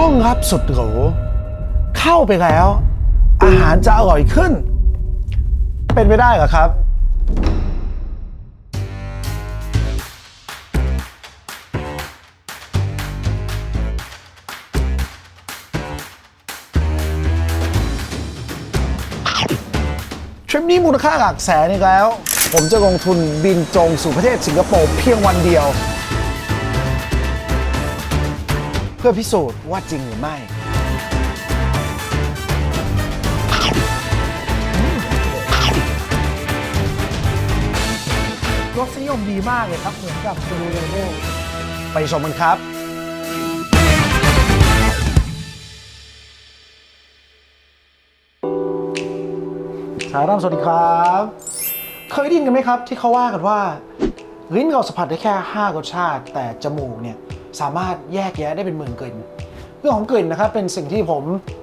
ห้องรับสุดหรูเข้าไปแล้ว อาหารจะอร่อยขึ้น เป็นไปได้เหรอครับ ทริปนี้มูลค่าหลักแสนอีกแล้ว ผมจะลงทุนบินตรงสู่ประเทศสิงคโปร์เพียงวันเดียว พื่อพิสูจน์ว่าจริงหรือไม่ รสนิยมดีมากเลยครับ เหมือนกับดูโรโบไปชมกันครับ สายรามสวัสดีครับ เคยได้ยินกันไหมครับ ที่เขาว่ากันว่า ลิ้นเราสัมผัสได้แค่ 5 รสชาติ แต่จมูกเนี่ย สามารถแยกแยะได้เป็นหมื่นกลิ่น เรื่องของกลิ่นนะครับเป็นสิ่งที่ผม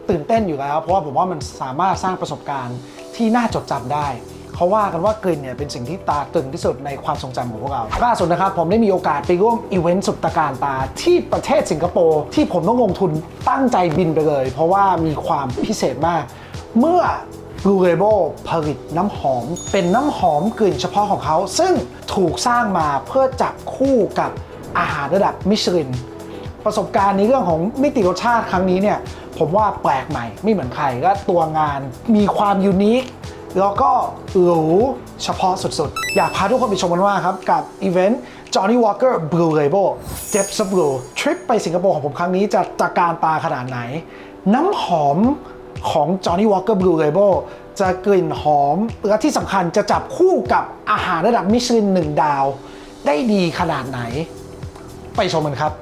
ตื่นเต้นอยู่แล้ว เพราะว่าผมว่ามันสามารถสร้างประสบการณ์ที่น่าจดจำได้เขาว่ากันว่ากลิ่นเนี่ยเป็นสิ่งที่ตาตึงที่สุดในความทรงจำของพวกเราล่าสุดนะครับผมได้มีโอกาสไปร่วมอีเวนต์สุดตะการตาที่ประเทศสิงคโปร์ที่ผมต้องลงทุนตั้งใจบินไปเลย เพราะว่ามีความพิเศษมาก เมื่อ Blue Label ผลิตน้ำหอม เป็นน้ำหอมกลิ่นเฉพาะของเขา ซึ่งถูกสร้างมาเพื่อจับคู่กับ อาหารระดับมิชลิน ประสบการณ์ในเรื่องของมิติรสชาติครั้งนี้เนี่ยผมว่าแปลกใหม่ไม่เหมือนใครก็ตัวงานมีความยูนิคแล้วก็หรูเฉพาะสุดๆ อยากพาทุกคนไปชมกันว่าครับ กับอีเวนต์ Johnny Walker Blue Label Depths of Blue ทริปไปสิงคโปร์ของผมครั้งนี้จะตระการตาขนาดไหน น้ำหอมของ Johnny Walker Blue Label จะกลิ่นหอม และที่สำคัญจะจับคู่กับอาหารระดับมิชลินหนึ่งดาว ได้ดีขนาดไหน ไปชมกันครับ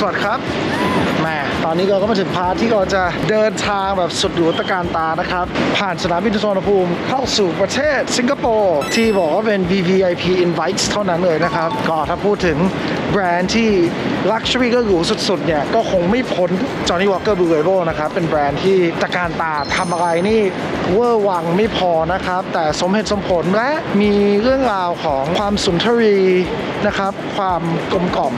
สวัสดีครับแหม่ตอนนี้เราก็มาถึงพาร์ทที่เราจะเดินทางแบบสุดหรูตระการตานะครับ ผ่านสนามบินสุวรรณภูมิเข้าสู่ประเทศสิงคโปร์ที่บอกว่าเป็น VVIP Invites เท่านั้นเลยนะครับ ก็ถ้าพูดถึงแบรนด์ที่ Luxury ก็หรูสุดๆเนี่ยก็คงไม่พ้น Johnny Walker Blue Label นะครับ เป็นแบรนด์ที่ตะการตาทำอะไรนี่เวอร์วังไม่พอนะครับ แต่สมเหตุสมผลและมีเรื่องราวของความสุนทรีนะครับ ความกลมกล่อม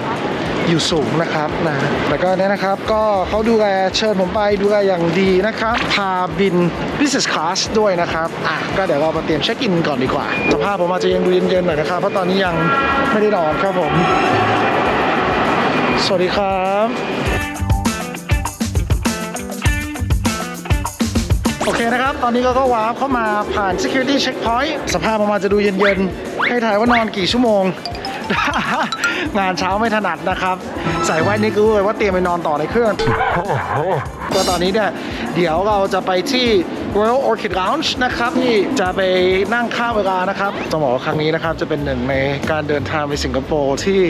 อยู่สูงนะครับนะแล้วก็เนี่ยนะครับก็เขาดูแลเชิญผมไปดูแลอย่างดีนะครับ พาบิน business class ด้วยนะครับอะก็เดี๋ยวเรามาเตรียมเช็คอินก่อนดีกว่าสภาพผมอาจจะยังดูเย็นๆหน่อยนะครับ เพราะตอนนี้ยังไม่ได้นอนครับผม สวัสดีครับโอเคนะครับ ตอนนี้ก็ก็วาร์ปเข้ามาผ่าน security checkpoint สภาพออกมาจะดูเย็นๆ ให้ถ่ายว่านอนกี่ชั่วโมง งานเช้าไม่ถนัดนะครับ ใส่ไว้นี่ก็รู้เลยว่าเตรียมไปนอนต่อในเครื่องก็ตอนนี้เนี่ย เดี๋ยวเราจะไปที่ Royal Orchid Lounge นะครับที่จะไปนั่งข้ามเวลานะครับต้องบอกว่าครั้งนี้นะครับ จะเป็นหนึ่งในการเดินทางไปสิงคโปร์ที่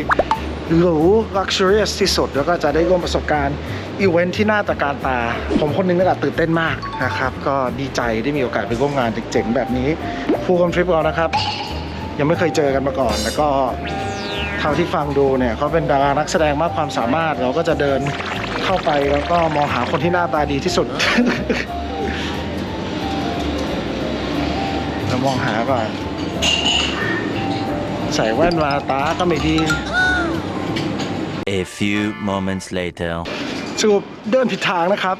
หรู luxurious ที่สุด แล้วก็จะได้ร่วมประสบการณ์อีเวนท์ที่น่าตะการตา ผมคนหนึงก็ตื่นเต้นมากนะครับ ก็ดีใจได้มีโอกาสไปร่วมงานเจ๋งๆแบบนี้ ผู้กำทริปเรานะครับ ยังไม่เคยเจอกันมาก่อน แล้วก็เท่าที่ฟังดูเนี่ยเขาเป็นดารานักแสดงมากความสามารถ เราก็จะเดินเข้าไปแล้วก็มองหาคนที่หน้าตาดีที่สุดเรามองหาก่อนใส่แว่นมาตาก็ไม่ดี A few moments later. สรุปเดินผิดทางนะครับ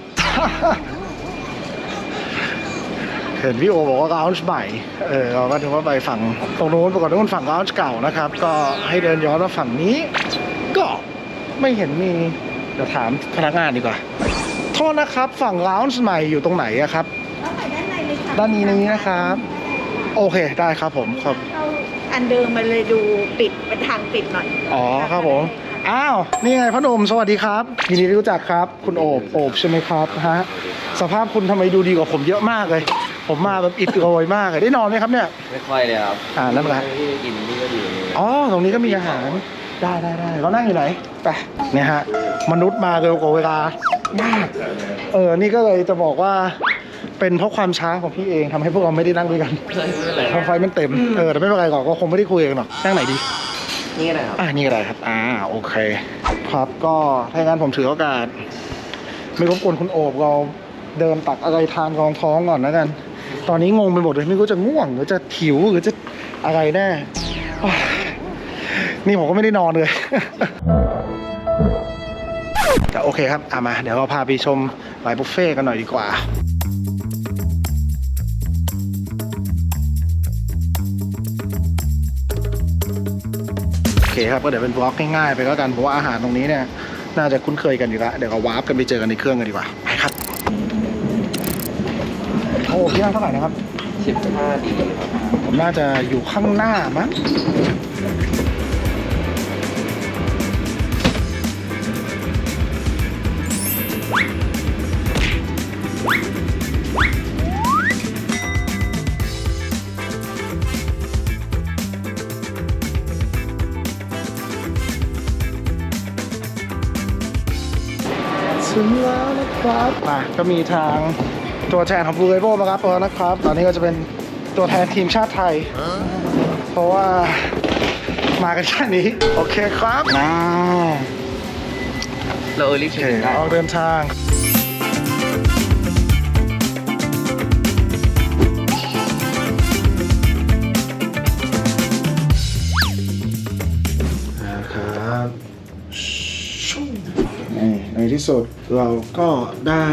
เห็นพี่โอบอกว่าร้านใหม่ เออเราก็ถึงว่าไปฝั่งตรงนู้นปรากฏว่ามันฝั่งร้านเก่านะครับ ก็ให้เดินย้อนมาฝั่งนี้ ก็ไม่เห็นมี เดี๋ยวถามพนักงานดีกว่า โทษนะครับฝั่งร้านใหม่อยู่ตรงไหนอะครับ เข้าไปด้านในเลยค่ะด้านนี้นี้นะครับ โอเคได้ครับผมครับ เข้าอันเดิมมันเลยดูปิดเป็นทางปิดหน่อยอ๋อครับผม อ้าวนี่ไงพ่อหนุ่มสวัสดีครับยินดีที่รู้จักครับ คุณโอบโอบใช่ไหมครับฮะสภาพคุณทำไมดูดีกว่าผมเยอะมากเลย ผมมาแบบอิดโรยมากเลยได้นอนไหมครับเนี่ย ไม่ค่อยเลยครับอ่านั่นแหละ ที่กินนี่ก็อยู่อ๋อ ตรงนี้ก็มีอาหาร ได้ได้ได้เรานั่งอยู่ไหน ไปเนี่ยฮะ มนุษย์มาเร็วกว่าเวลามาก เออ นี่ก็เลยจะบอกว่า เป็นเพราะความช้าของพี่เองทำให้พวกเราไม่ได้นั่งด้วยกัน ไม่เป็นไรเพราะไฟมันเต็ม เออ แต่ไม่เป็นไรหรอกก็คงไม่ได้คุยกันหรอกนั่งไหนดี นี่นะครับ อ่านี่ก็ได้ครับ อ่า โอเค ครับก็ถ้าอย่างนั้นผมถือโอกาส ไม่รบกวนคุณโอบเราเดินตักอะไรทานรองท้องก่อนแล้วกัน ตอนนี้งงไปหมดเลยไม่รู้จะง่วง หรือจะหิวหรือจะอะไรแน่อ้ยนี่ผมก็ไม่ได้นอนเลย แต่โอเคครับอะมา เดี๋ยวเราพาไปชมไลน์บุฟเฟ่กันหน่อยดีกว่า คครับก็เดี๋ยวเป็นบล็อกง่ายๆไปแล้วกันเพราะว่าอาหารตรงนี้เนี่ยน่าจะคุ้นเคยกันอยู่แล้วเดี๋ยวเราวาร์ปกันไปเจอกันในเครื่องกันดีกว่าไปครับโอ้ที่นั่งเท่าไหร่นะครับชิป5ดีครับผมน่าจะอยู่ข้างหน้ามั้ง ครับอะก็มีทางตัวแทนของ Blue Label มารับแล้วนะครับ ตอนนี้ก็จะเป็นตัวแทนทีมชาติไทย เพราะว่ามากันแค่นี้ โอเคครับมาเราเออรีบโอชิเคมได้ออกเดินทาง ที่สุดเราก็ได้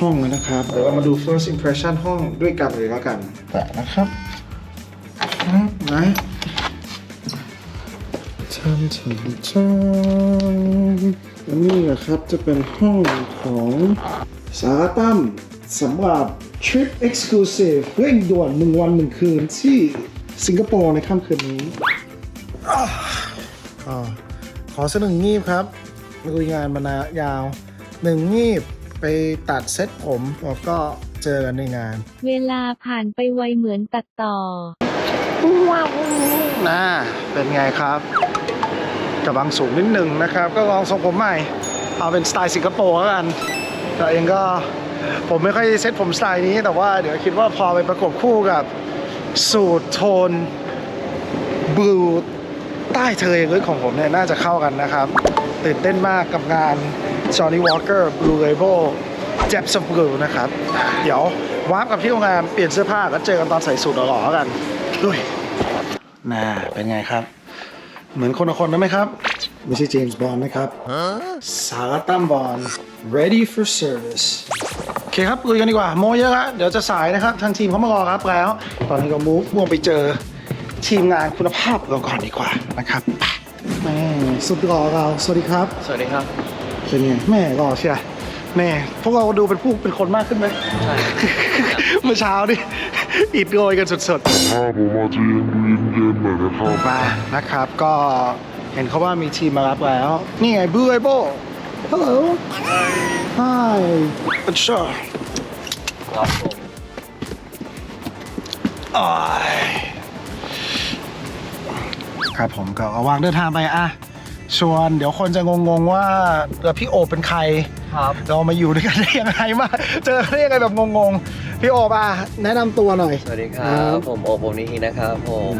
ห้องแล้วนะครับ เดี๋ยวเรามาดู first impression ห้องด้วยกันเลยแล้วกันแต่นะครับอืมไหนทำถึงจังอันนี้นะครับจะเป็นห้องของสาระตั้มสำหรับ Trip Exclusive เร่งด่วนหนึ่งวันหนึ่งคืนที่สิงคโปร์ในค่ำคืนนี้ก็ขอเสนองีบครับ ลุยงานมานายาวหนึ่งงีบไปตัดเซ็ตผมแล้วก็เจอกันในงาน เวลาผ่านไปไวเหมือนตัดต่อน่าเป็นไงครับกระบังสูงนิดหนึ่งนะครับ ก็ลองทรงผมใหม่ เอาเป็นสไตล์สิงคโปร์แล้วกันแต่เองก็ผมไม่ค่อยเซ็ตผมสไตล์นี้ แต่ว่าเดี๋ยวคิดว่าพอไปประกบคู่กับสูตรโทนบลูใต้ทะเลลึกของผมเนี่ยน่าจะเข้ากันนะครับ ตื่นเต้นมากกับงาน Johnny Walker Blue Label Depths of Blue นะครับ เดี๋ยววาร์ปกับที่โรงแรมเปลี่ยนเสื้อผ้าแล้วเจอกันตอนใส่สูทหล่อๆกันด้วยน่าเป็นไงครับ เหมือนคนละคนนะไหมครับ ไม่ใช่เจมส์บอนด์นะครับสารตั้มบอล ready for service โอเคครับลุยกันดีกว่า โมเยอะละเดี๋ยวจะสายนะครับทางทีมเขามารอครับแล้ว ตอนนี้ก็มูฟวงไปเจอทีมงานคุณภาพเราก่อนดีกว่านะครับ แม่สุดหล่อเราสวัสดีครับ สวัสดีครับ เป็นไงแม่หล่อเชียแม่พวกเราดูเป็นผู้เป็นคนมากขึ้นไหมใช่ เมื่อเช้านี่อิดโรยกันสุดๆถ้าผมอาจจะยังดูเย็นๆหน่อยนะครับมานะครับก็เห็นเขาว่ามีทีมมารับแล้ว นี่ไง Blue Label Hello Hi Sure ครับผมอ้าย ครับผมก็ระหวางเดินทางไปอะชวนเดี๋ยวคนจะงงๆว่าเออพี่โอบเป็นใคร ครับเรามาอยู่ด้วยกันได้ยังไงมาเจอได้ยังไงแบบงงๆ พี่โอบอะแนะนำตัวหน่อย สวัสดีครับผมโอโบนิฮินะครับผม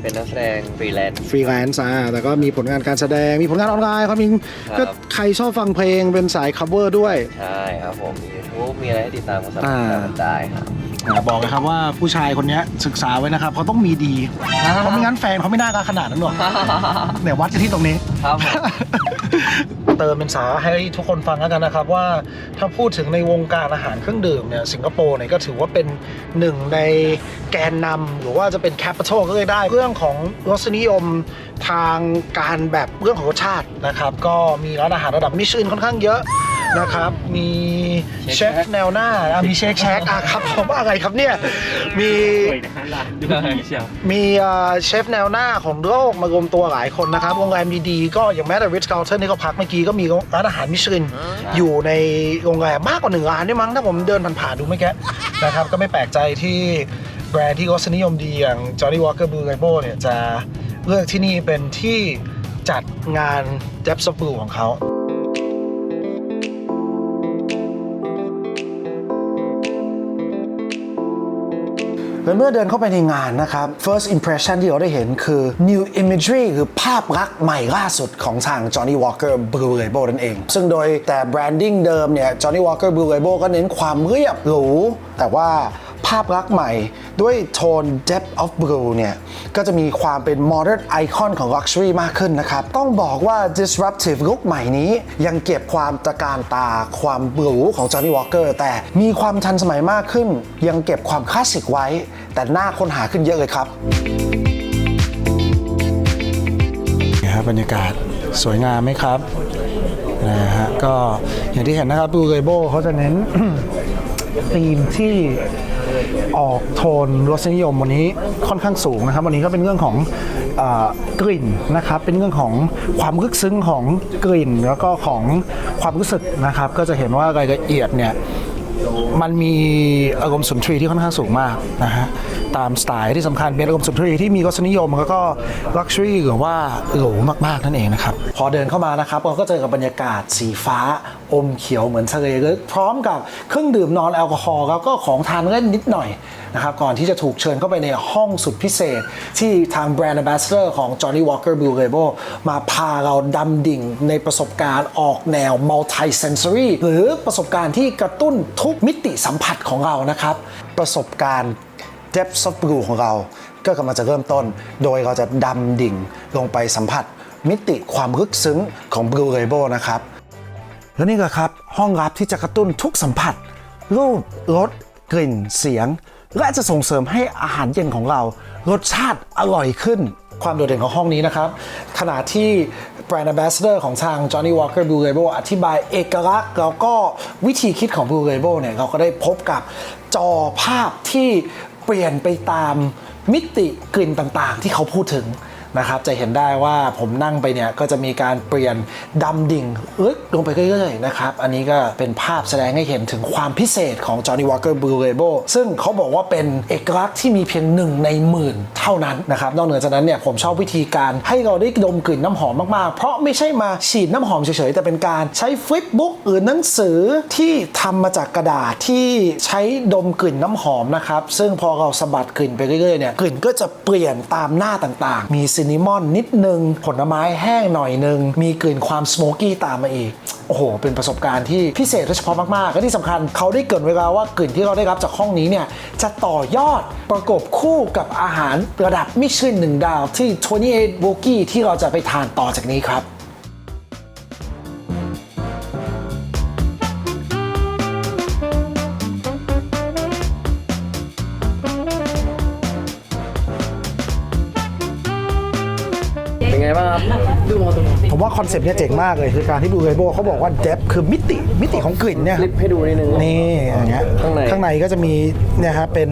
เป็นนักแสดงฟรีแลนซ์ ฟรีแลนซ์อะแต่ก็มีผลงานการแสดงมีผลงานออนไลน์เขามีครับ ก็ใครชอบฟังเพลงเป็นสาย cover ด้วย ใช่ครับผมมี YouTube มีอะไรให้ติดตามก็สามารถอ่าติดตามกันได้ครับ อ่าบอกเลยครับว่าผู้ชายคนนี้ศึกษาไว้นะครับเขาต้องมีดีเพราะไม่งั้นแฟนเขาไม่น่ารักขนาดนั้นหรอกเนี่ยวัดกันที่ตรงนี้ ครับผม เติมเป็นสาให้ทุกคนฟังแล้วกันนะครับว่าถ้าพูดถึงในวงการอาหารเครื่องดื่มเนี่ยสิงคโปร์เนี่ยก็ถือว่าเป็นหนึ่งในแกนนำหรือว่าจะเป็นแคปิตอลก็เลยได้ เรื่องของรสนิยมทางการแบบเรื่องของรสชาตินะครับ ก็มีร้านอาหารระดับมิชลินค่อนข้างเยอะ นะครับ มีเชฟแนวหน้าอะมีเชคแชกอะครับผมว่าอะไรครับเนี่ยมีมีเอ่อเชฟแนวหน้าของโลกมารวมตัวหลายคนนะครับโรงแรมดีๆก็อย่างแม้แต่ Ritz Carlton ที่เขาพักเมื่อกี้ก็มีร้านอาหารมิชลินอยู่ในโรงแรมมากกว่าหนึ่งร้านด้วยมั้งถ้าผมเดินผ่านๆดูไม่แกะนะครับก็ไม่แปลกใจที่แบรนด์ที่รสนิยมดีอย่าง Johnny Walker Blue Label เนี่ยจะเลือกที่นี่เป็นที่จัดงาน Depths of Blue ของเขา และเมื่อเดินเข้าไปในงานนะครับ first impression ที่เราได้เห็นคือ new imagery คือภาพลักษณ์ใหม่ล่าสุดของทาง Johnny Walker Blue Label นั่นเอง ซึ่งโดยแต่ branding เดิมเนี่ย Johnny Walker Blue Label ก็เน้นความเรียบหรูแต่ว่า ภาพลักษณ์ใหม่ ด้วยโทน depth of blue เนี่ยก็จะมีความเป็น modern icon ของ luxury มากขึ้นนะครับ ต้องบอกว่า disruptive look ใหม่นี้ ยังเก็บความตะการตาความหรูของ Johnny Walker แต่มีความทันสมัยมากขึ้น ยังเก็บความคลาสสิกไว้ แต่น่าค้นหาขึ้นเยอะเลยครับนี่ครับบรรยากาศสวยงามไหมครับนะฮะก็อย่างที่เห็นนะครับบูเรโบเขาจะเน้นธีมที่ ออกโทนรสนิยมวันนี้ค่อนข้างสูงนะครับ วันนี้ก็เป็นเรื่องของอกลิ่นนะครับ เป็นเรื่องของความลึกซึ้งของกลิ่น แล้วก็ของความรู้สึกนะครับ ก็จะเห็นว่ารายละเอียดเนี่ยมันมีอารมณ์สุนทรีย์ที่ค่อนข้างสูงมากนะฮะตามสไตล์ที่สำคัญเป็นอารมณ์สุนทรีย์ที่มีรสนิยมแล้วก็ลักชัวรี่หรือว่าหรูมากๆนั่นเองนะครับ พอเดินเข้ามานะครับเราก็เจอกับบรรยากาศสีฟ้า อมเขียวเหมือนทะเลลึกพร้อมกับเครื่องดื่มนอนแอลกอฮอล์แล้วก็ของทานเล่นนิดหน่อยนะครับก่อนที่จะถูกเชิญเข้าไปในห้องสุดพิเศษ ที่ทางแบรนด์ a m b a s s a d o r ของ Johnny Walker Blue Label มาพาเราดำดิ่งในประสบการณ์ออกแนว multi sensory หรือประสบการณ์ที่กระตุ้นทุกมิติสัมผัสของเรานะครับ ประสบการณ์ depth of blue ของเรา ก็กำลังจะเริ่มต้น โดยเราจะดำดิ่งลงไปสัมผัสมิติความลึกซึ้งของ Blue Label นะครับ และนี่ก็ครับ ห้องรับที่จะกระตุ้นทุกสัมผัส รูปรสกลิ่นเสียง และจะส่งเสริมให้อาหารเย็นของเรา รสชาติอร่อยขึ้น ความโดดเด่นของห้องนี้นะครับ ขณะที่แบรนด์ Ambassador ของทาง Johnny Walker Blue Label อธิบายเอกลักษณ์แล้วก็วิธีคิดของ Blue Label เนี่ยเราก็ได้พบกับจอภาพที่เปลี่ยนไปตามมิติกลิ่นต่างๆ ที่เขาพูดถึง นะครับจะเห็นได้ว่าผมนั่งไปเนี่ยก็จะมีการเปลี่ยนดำดิ่งลึกลงไปเรื่อยๆนะครับอันนี้ก็เป็นภาพแสดงให้เห็นถึงความพิเศษของ Johnny Walker Blue Label ซึ่งเขาบอกว่าเป็นเอกลักษณ์ที่มีเพียงหนึ่งในหมื่นเท่านั้นนะครับนอกเหนือจากนั้นเนี่ยผมชอบวิธีการให้เราได้ดมกลิ่นน้ำหอมมากๆ เพราะไม่ใช่มาฉีดน้ำหอมเฉยๆ แต่เป็นการใช้ฟลิปบุ๊กหรือหนังสือที่ทำมาจากกระดาษที่ใช้ดมกลิ่นน้ำหอมนะครับซึ่งพอเราสะบัดกลิ่นไปเรื่อยๆเนี่ยกลิ่นก็จะเปลี่ยนตามหน้าต่างๆ มีซินนามอนนิดนึง ผลไม้แห้งหน่อยนึง มีกลิ่นความสโมกี้ตามมาอีก โอ้โห เป็นประสบการณ์ที่พิเศษโดยเฉพาะมากๆ และที่สำคัญเขาได้เกินเวลาว่ากลิ่นที่เราได้รับจากห้องนี้เนี่ย จะต่อยอดประกบคู่กับอาหารระดับมิชลินหนึ่งดาวที่ 28 b o g i e ที่เราจะไปทานต่อจากนี้ครับ ผมว่าคอนเซปต์เนี่ยเจ๋งมากเลยคือการที่บูเรโบเขาบอกว่า depth คือมิติมิติของกลิ่นเนี่ยคลิปให้ดูนิดนึง นี่อย่างเงี้ยข้างในข้างในก็จะมีเนี่ยฮะเป็น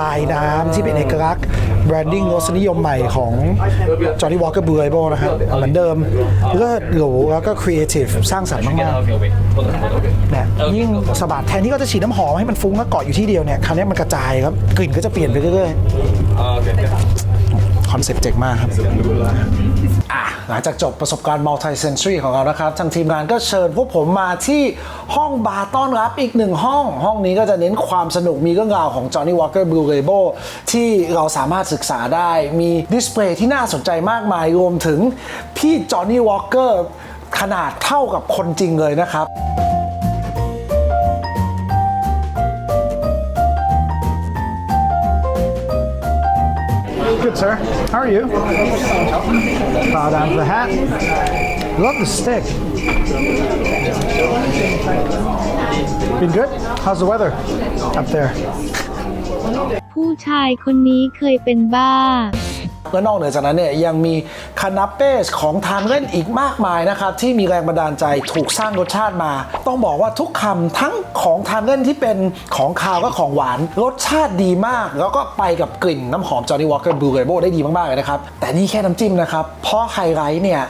ลายน้ำที่เป็นเอกลักษณ์แบรนดิ้งรสนิยมใหม่ของ Johnny Walker Blue Label นะฮะเหมือนเดิมเลิศหรูแล้วก็ครีเอทีฟสร้างสรรค์มากๆเนี่ยยิ่งสะบัดแทนที่เขาจะฉีดน้ำหอมให้มันฟุ้งแล้วเกาะอยู่ที่เดียวเนี่ยคราวนี้มันกระจายครับกลิ่นก็จะเปลี่ยนไปเรื่อยๆค อนเซ็ปต์เจ๋งมากครับอะหลังจากจบประสบการณ์ multi sensory ของเรานะครับ ทางทีมงานก็เชิญพวกผมมาที่ห้องบาร์ต้อนรับอีกหนึ่งห้อง ห้องนี้ก็จะเน้นความสนุกมีเรื่องราวของ Johnny Walker Blue Label ที่เราสามารถศึกษาได้มีดิสเพลย์ที่น่าสนใจมากมายรวมถึงพี่ Johnny Walker ขนาดเท่ากับคนจริงเลยนะครับ Good, sir. How are you? Bow down to the hat. Love the stick. Been good? How's the weather up there? ผู้ชายคนนี้เคยเป็นบ้า และนอกเหนือจากนั้นเนี่ยยังมีคานาเป้ของทานเล่นอีกมากมายนะครับที่มีแรงบันดาลใจถูกสร้างรสชาติมา ต้องบอกว่าทุกคำทั้งของทานเล่นที่เป็นของคาวก็ของหวาน รสชาติดีมาก แล้วก็ไปกับกลิ่นน้ำหอม Johnny Walker Blue Label ได้ดีมากๆเลยนะครับ แต่นี่แค่น้ำจิ้มนะครับเพราะไฮไลท์เนี่ย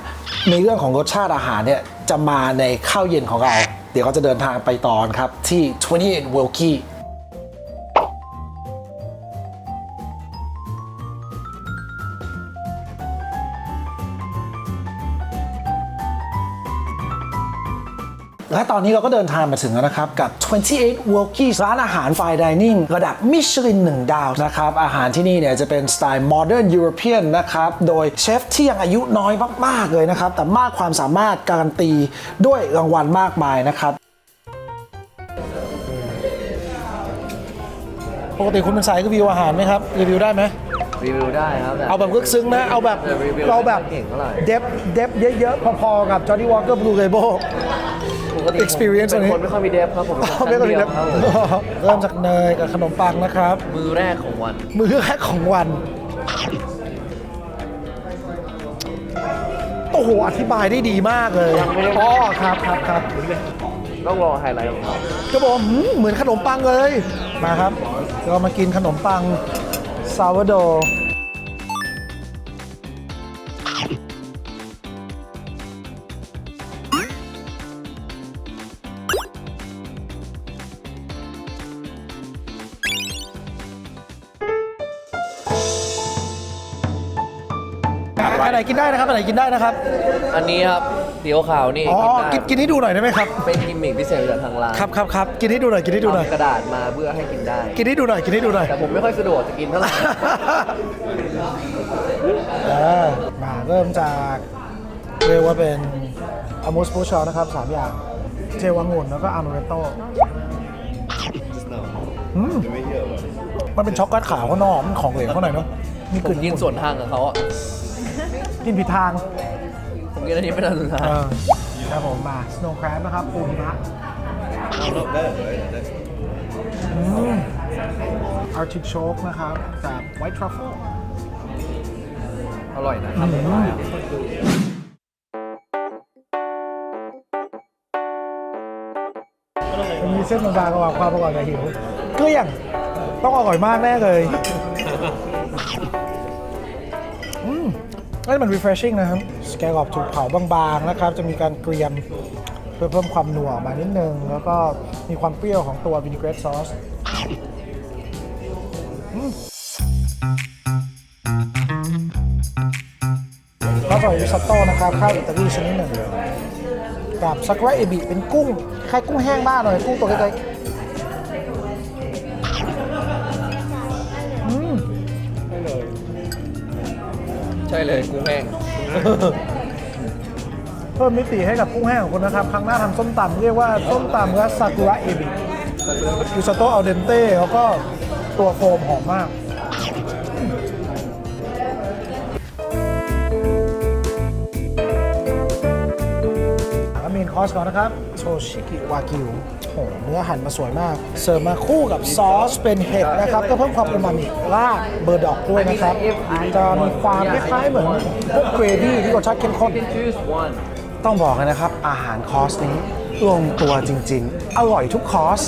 ในเรื่องของรสชาติอาหารเนี่ยจะมาในข้าวเย็นของเรา เดี๋ยวก็จะเดินทางไปต่อครับที่ 28 Wilkie และตอนนี้เราก็เดินทางมาถึงแล้วนะครับ กับ 28 w o l k i e ร้านอาหาร Fine Dining ระดับมิชลิน1ดาวนะครับ อาหารที่นี่เนี่ยจะเป็นสไตล์ Modern European นะครับ โดยเชฟที่ยังอายุน้อยมาก ๆ เลยนะครับ แต่มากความสามารถการันตีด้วยรางวัลมากมายนะครับปกติคุณเป็นสายรีวิวอาหารไหมครับรีวิวได้ไหมรีวิวได้ครับแต่เอาแบบลึกซึ้งนะ เอาแบบแต่รีวิวเราแบบไม่เก่งเท่าไหร่เดฟเดฟเยอะๆพอๆกับ Johnny Walker Blue Label ปกติผม experience เป็นอันนี้คนไม่ค่อยมีเดฟครับผมเป็นคนไม่ก็ดีเดียนะวครับผมเริ่มจากเนยกับขนมปังนะครับ มือแรกของวัน มื้อแรกของวัน โอ้โห อธิบายได้ดีมากเลยอ๋อครับครับครับต้องรอไฮไลท์ของเขาก็บอกว่าหืมเหมือนขนมปังเลย มาครับ เรามากินขนมปังซาวโด อันไหนกินได้นะครับอันไหนกินได้นะครับ อันนี้ครับเดียวขาวนี่อ๋อ กิกินนได้กินให้ดูหน่อยได้ไหมครับ เป็นกิมมิคพิเศษจากทางร้านครับครับครับกินให้ดูหน่อย กินให้ดูหน่อยทำกระดาษมาเพื่อให้กินได้ กินให้ดูหน่อย กินให้ดูหน่อยแต่ผมไม่ค่อยสะดวกจะกินเท่าไหร่เออมาเริ่มจากเรียกว่าเป็นอามูสปูชอนะครับสามอย่าง เจวังุ่นแล้วก็อาโนเรโต้อืมมันเป็นช็อกโกแลตขาวข้างนอกมันของเหลวข้างในเนาะมีผกลิ่มนกินส่วนทางกับเขาอะ กินผิดทางผมกินอันนี้เป็นอันสุดท้ายเออครับผมมาสโนว์แครบนะครับปูหิมะอืมอาร์ติโชกนะครับกับไวท์ทรัฟเฟิลอร่อยนะครับมันมีเส้นบางๆระหว่างความอร่อยกับหิวเกลี้ยงต้องอร่อยมากแน่เลยอืม นี่มัน refreshing นะครับ สแกรอบถูกเผาบางๆนะครับ จะมีการเกรียมเพื่อเพิ่มความหนัวมานิดนึง แล้วก็มีความเปรี้ยวของตัววินิเกรตซอสข้าวซอยริซอตโต้นะครับ ข้าวอิตาลีชนิดหนึ่งกับซากุระเอบิเป็นกุ้งคล้ายกุ้งแห้งบ้านเลยกุ้งตัวเล็กๆ ช่เลยกุ้งแห้งเพิ่มมิติให้กับกุ้งแห้งของคุณนะครับ ครั้งหน้าทำส้มตำเรียกว่าส้มตำและซากุระเอบิยูซาโตะอัลเดนเต้แล้วก็ตัวโฟมหอมมากเมนคอร์สก่อนนะครับ โชชิกิวากิว หเนื้อหั่นมาสวยมาก เสิร์ฟมาคู่กับซอสเป็นเห็ดนะครับ ก็เพิ่มความอูมามิรากเบอร์ดอกด้วยนะครับ จะมีความคล้ายๆเหมือนพวกเกรวี่ที่รสชาติเข้มข้น ต้องบอกเลยนะครับ อาหารคอร์สนี้ลงตัวจริงๆ อร่อยทุกคอร์ส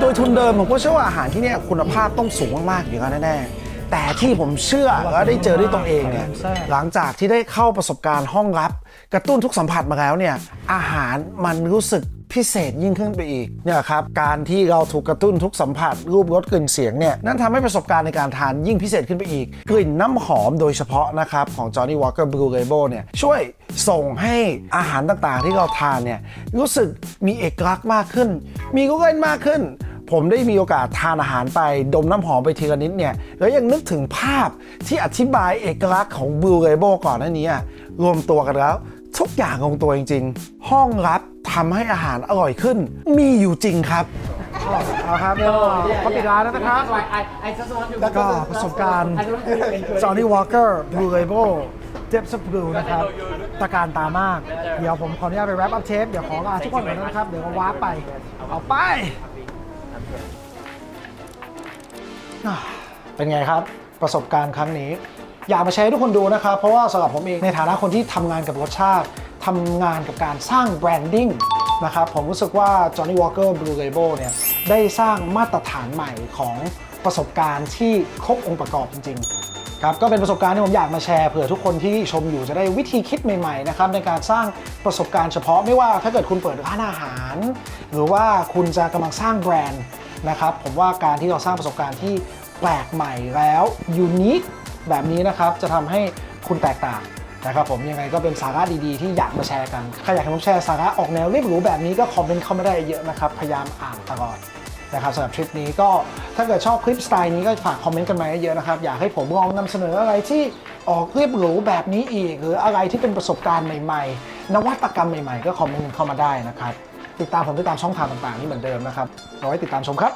โดยทุนเดิมผมก็เชื่อว่าอาหารที่เนี่ยคุณภาพต้องสูงมากๆอยู่แล้วแน่ๆ แต่ที่ผมเชื่อและได้เจอด้วยตัวเองเนี่ยหลังจากที่ได้เข้าประสบการณ์ห้องรับ กระตุ้นทุกสัมผัสมาแล้วเนี่ยอาหารมันรู้สึก พิเศษยิ่งขึ้นไปอีกเนี่ยครับการที่เราถูกกระตุ้นทุกสัมผัสรูปรสกลิ่นเสียงเนี่ยนั่นทำให้ประสบการณ์ในการทานยิ่งพิเศษขึ้นไปอีก กลิ่นน้ำหอมโดยเฉพาะนะครับของ Johnny Walker Blue Label เนี่ยช่วยส่งให้อาหารต่างๆ ที่เราทานเนี่ยรู้สึกมีเอกลักษณ์มากขึ้น มีก็เล่นมากขึ้นผมได้มีโอกาสทานอาหารไปดมน้ำหอมไปทีละนิดเนี่ย แล้วยังนึกถึงภาพที่อธิบายเอกลักษณ์ของ Blue Label ก่อนหน้านี้อะรวมตัวกันแล้ว ทุกอย่างลงตัวจริง ๆ ห้องรับ ทำให้อาหารอร่อยขึ้น มีอยู่จริงครับ เอาครับก็ปิดร้านแล้วนะครับ แล้วก็ประสบการณ์ Johnny Walker Blue Label Depths of Blue นะครับตะการตามาก เดี๋ยวผมขออนุญาตไปแรปอัพเทปเดี๋ยวขอลาทุกคนก่อนนะครับ เดี๋ยววาร์ปไป เอาไปอะเป็นไงครับประสบการณ์ครั้งนี้ อยากมาแชร์ให้ทุกคนดูนะครับ เพราะว่าสำหรับผมเองในฐานะคนที่ทำงานกับรสชาติ ทำงานกับการสร้างแบรนดิ้งนะครับผมรู้สึกว่า Johnny Walker Blue Label เนี่ยได้สร้างมาตรฐานใหม่ของประสบการณ์ที่ครบองค์ประกอบจริงๆครับก็เป็นประสบการณ์ที่ผมอยากมาแชร์เผื่อทุกคนที่ชมอยู่จะได้วิธีคิดใหม่ๆนะครับในการสร้างประสบการณ์เฉพาะไม่ว่าถ้าเกิดคุณเปิดร้านอาหาร หรือว่าคุณจะกำลังสร้างแบรนด์นะครับผมว่าการที่เราสร้างประสบการณ์ที่แปลกใหม่แล้วยูนิคแบบนี้นะครับจะทำให้คุณแตกต่าง นะครับผมยังไงก็เป็นสาระดีๆที่อยากมาแชร์กันใครอยากให้ผมแชร์สาระออกแนวเรียบหรูแบบนี้ก็คอมเมนต์เข้ามาได้เยอะนะครับพยายามอ่านตลอดนะครับสำหรับทริปนี้ก็ถ้าเกิดชอบคลิปสไตล์นี้ก็ฝากคอมเมนต์กันมาเยอะนะครับ อยากให้ผมลองนำเสนออะไรที่ออกเรียบหรูแบบนี้อีก หรืออะไรที่เป็นประสบการณ์ใหม่ๆ นวัตกรรมใหม่ๆ ก็คอมเมนต์เข้ามาได้นะครับ ติดตามผมได้ตามช่องทางต่างๆ นี้เหมือนเดิมนะครับรอไว้ติดตามชมครับ